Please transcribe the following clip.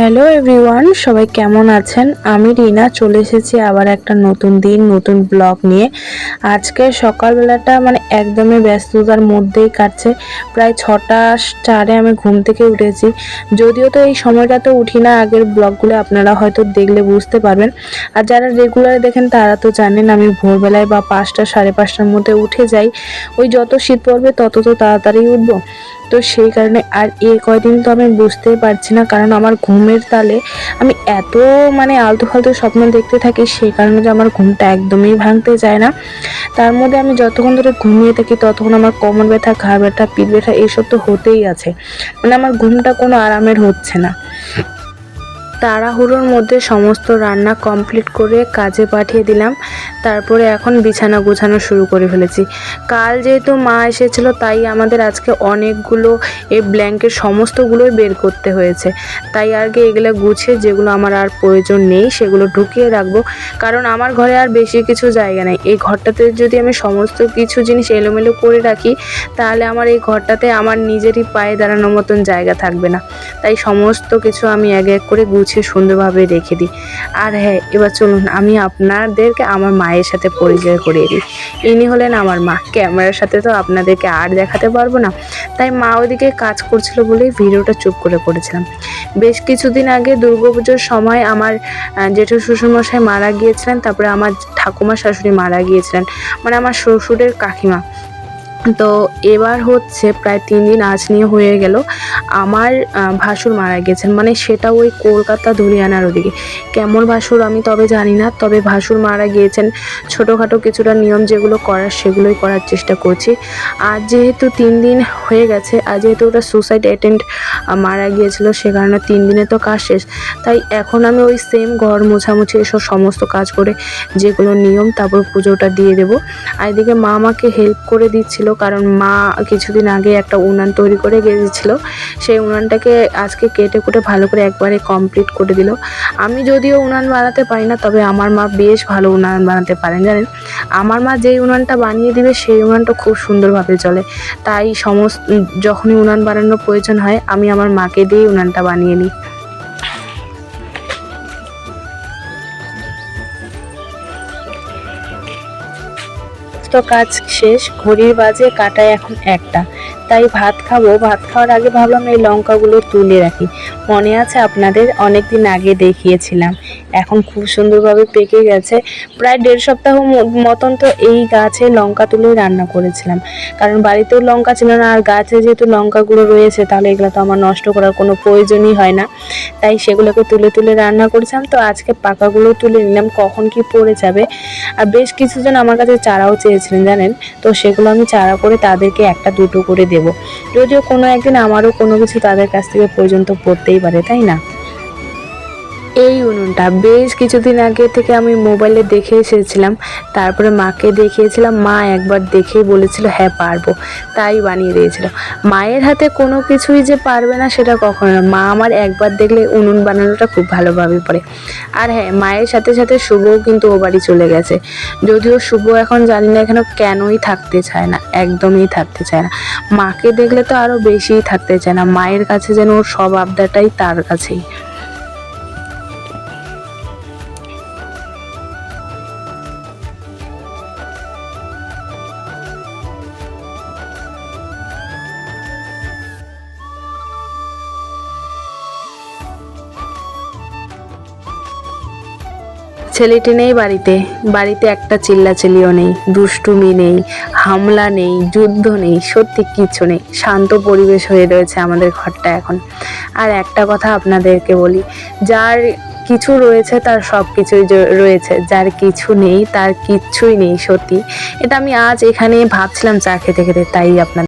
Hello everyone সবাই কেমন আছেন? আমি রিনা। চলে এসেছি আবার একটা নতুন দিন, নতুন ব্লগ নিয়ে। আজকে সকালবেলাটা মানে একদমই ব্যস্ততার মধ্যেই কাটছে। প্রায় ছটা চারে আমি ঘুম থেকে উঠেছি। যদিও তো এই সময়টাতে উঠি না, আগের ব্লগগুলো আপনারা হয়তো দেখলে বুঝতে পারবেন। আর যারা রেগুলার দেখেন, তারা তো জানেন আমি ভোরবেলায় বা পাঁচটা, সাড়ে পাঁচটার মধ্যে উঠে যাই। ওই যত শীত পড়বে, তত তো তাড়াতাড়ি উঠবো। তো সেই কারণে আর এ কয়দিন তো আমি বুঝতেই পারছি না, কারণ আমার ঘুমের তালে আমি এত মানে আলতু ফালতু স্বপ্ন দেখতে থাকি, সেই কারণে যে আমার ঘুমটা একদমই ভাঙতে যায় না। তার মধ্যে আমি যতক্ষণ ধরে ঘুমিয়ে থাকি, ততক্ষণ আমার কোমর ব্যথা ঘাড় ব্যথা, পিঠ ব্যথা, এইসব তো হতেই আছে। মানে আমার ঘুমটা কোনো আরামের হচ্ছে না। তাড়াহুড়োর মধ্যে সমস্ত রান্না কমপ্লিট করে কাজে পাঠিয়ে দিলাম। তারপরে এখন বিছানা গোছানো শুরু করে ফেলেছি। কাল যেহেতু মা এসেছিল, তাই আমাদের আজকে অনেকগুলো এই ব্ল্যাঙ্কেট সমস্তগুলোই বের করতে হয়েছে। তাই আগে এগুলো গুছিয়ে যেগুলো আমার আর প্রয়োজন নেই, সেগুলো ঢুকিয়ে রাখব। কারণ আমার ঘরে আর বেশি কিছু জায়গা নেই। এই ঘরটাতে যদি আমি সমস্ত কিছু জিনিস এলোমেলো করে রাখি, তাহলে আমার এই ঘরটাতে আমার নিজেরই পায়ে দাঁড়ানোর মতন জায়গা থাকবে না। তাই সমস্ত কিছু আমি এক এক করে গুছিয়ে সুন্দরভাবে রেখে দিই। আর হ্যাঁ এবার চলুন, আমি আপনাদেরকে আমার মায়ের সাথে পরিচয় করিয়ে দিই। ইনি হলেন আমার মা। ক্যামেরার সাথে তো আপনাদেরকে আর দেখাতে পারব না। তাই মা ওইদিকে কাজ করছিল বলেই ভিডিওটা চুপ করে করেছিলাম। বেশ কিছুদিন আগে দুর্গাপুজোর সময় আমার জেঠু শ্বশুরমশাই মারা গিয়েছিলেন, তারপরে আমার ঠাকুমা শাশুড়ি মারা গিয়েছিলেন। মানে আমার শ্বশুরের কাকিমা। তো এবার হচ্ছে প্রায় তিন দিন আজ নিয়ে হয়ে গেল। আমার ভাসুর মারা গেছেন। মানে সেটা ওই কলকাতা ধুলিয়ানার ওদিকে। কেমন ভাসুর আমি তবে জানি না, তবে ভাসুর মারা গিয়েছেন। ছোটোখাটো কিছুটা নিয়ম যেগুলো করার সেগুলোই করার চেষ্টা করছি। আর যেহেতু তিন দিন হয়ে গেছে, আর যেহেতু ওটা সুসাইড অ্যাটেন্ড মারা গিয়েছিল, সে কারণে তিন দিনে তো কাজ শেষ। তাই এখন আমি ওই সেম ঘর মোছামুছি, এসব সমস্ত কাজ করে যেগুলো নিয়ম, তারপর পুজোটা দিয়ে দেবো। আর এদিকে মা আমাকে হেল্প করে দিচ্ছিল কারণ মা কিছুদিন আগে একটা উনান তৈরি করে গেছিল। সেই উনানটাকে আজকে কেটে কুটে ভালো করে একবারে কমপ্লিট করে দিল। আমি যদিও উনান বানাতে পারি না, তবে আমার মা বেশ ভালো উনান বানাতে পারেন, জানেন? আমার মা যেই উনানটা বানিয়ে দিবে, সেই উনানটা খুব সুন্দরভাবে চলে। তাই সমস্ত, যখনই উনান বানানোর প্রয়োজন হয়, আমি আমার মাকে দিয়েই উনানটা বানিয়ে নিই। তো কাজ শেষ, ঘড়ির বাজে, কাটায় এখন একটা। তাই ভাত খাব। ভাত খাওয়ার আগে ভাবলাম এই লঙ্কাগুলো তুলে রাখি। মনে আছে আপনাদের অনেক দিন আগে দেখিয়েছিলাম। এখন খুব সুন্দরভাবে পেকে গেছে। প্রায় দেড় সপ্তাহ মতন তো এই গাছে লঙ্কা তুলে রান্না করেছিলাম। কারণ বাড়িতেও লঙ্কা ছিল না, আর গাছে যেহেতু লঙ্কাগুলো রয়েছে, তাহলে এগুলো তো আমার নষ্ট করার কোনো প্রয়োজনই হয় না। তাই সেগুলোকে তুলে তুলে রান্না করেছিলাম। তো আজকে পাকাগুলো তুলে নিলাম, কখন কি পড়ে যাবে। আর বেশ কিছুজন আমার কাছে চারাও চেয়েছিলেন, জানেন? তো সেগুলো আমি চারা করে তাদেরকে একটা দুটো করে দেব। যদিও কোনো একদিন আমারও কোনো কিছু তাদের কাছ থেকে পর্যন্ত পড়তেই পারে, তাই না? এই উনুনটা বেশ কিছুদিন আগে থেকে আমি মোবাইলে দেখে এসেছিলাম। তারপরে মাকে দেখিয়েছিলাম, মা একবার দেখেই বলেছিল হ্যাঁ পারব। তাই বানিয়ে দিয়েছিল। মায়ের হাতে কোনো কিছুই যে পারবে না সেটা কখনো না। মা আমার একবার দেখলে উনুন বানানোটা খুব ভালোভাবে পারে। আর হ্যাঁ মায়ের সাথে সাথে শুভও কিন্তু ও বাড়ি চলে গেছে। যদিও শুভ এখন জানি না এখানে কেনই থাকতে চায় না, একদমই থাকতে চায় না। মাকে দেখলে তো আরও বেশিই থাকতে চায় না। মায়ের কাছে যেন ওর সব আবদাটাই তার কাছেই। ছেলেটি নেই বাড়িতে। বাড়িতে একটা চিল্লাচিল্লিও নেই, দুষ্টুমি নেই, হামলা নেই, যুদ্ধ নেই, সত্যি কিছু নেই। শান্ত পরিবেশ হয়ে রয়েছে আমাদের ঘরটা এখন। আর একটা কথা আপনাদেরকে বলি, যার কিছু রয়েছে তার সব কিছুই রয়েছে, যার কিছু নেই তার কিচ্ছুই নেই, সত্যি। এটা আমি আজ এখানে ভাবছিলাম চা খেতে খেতে, তাই আপনার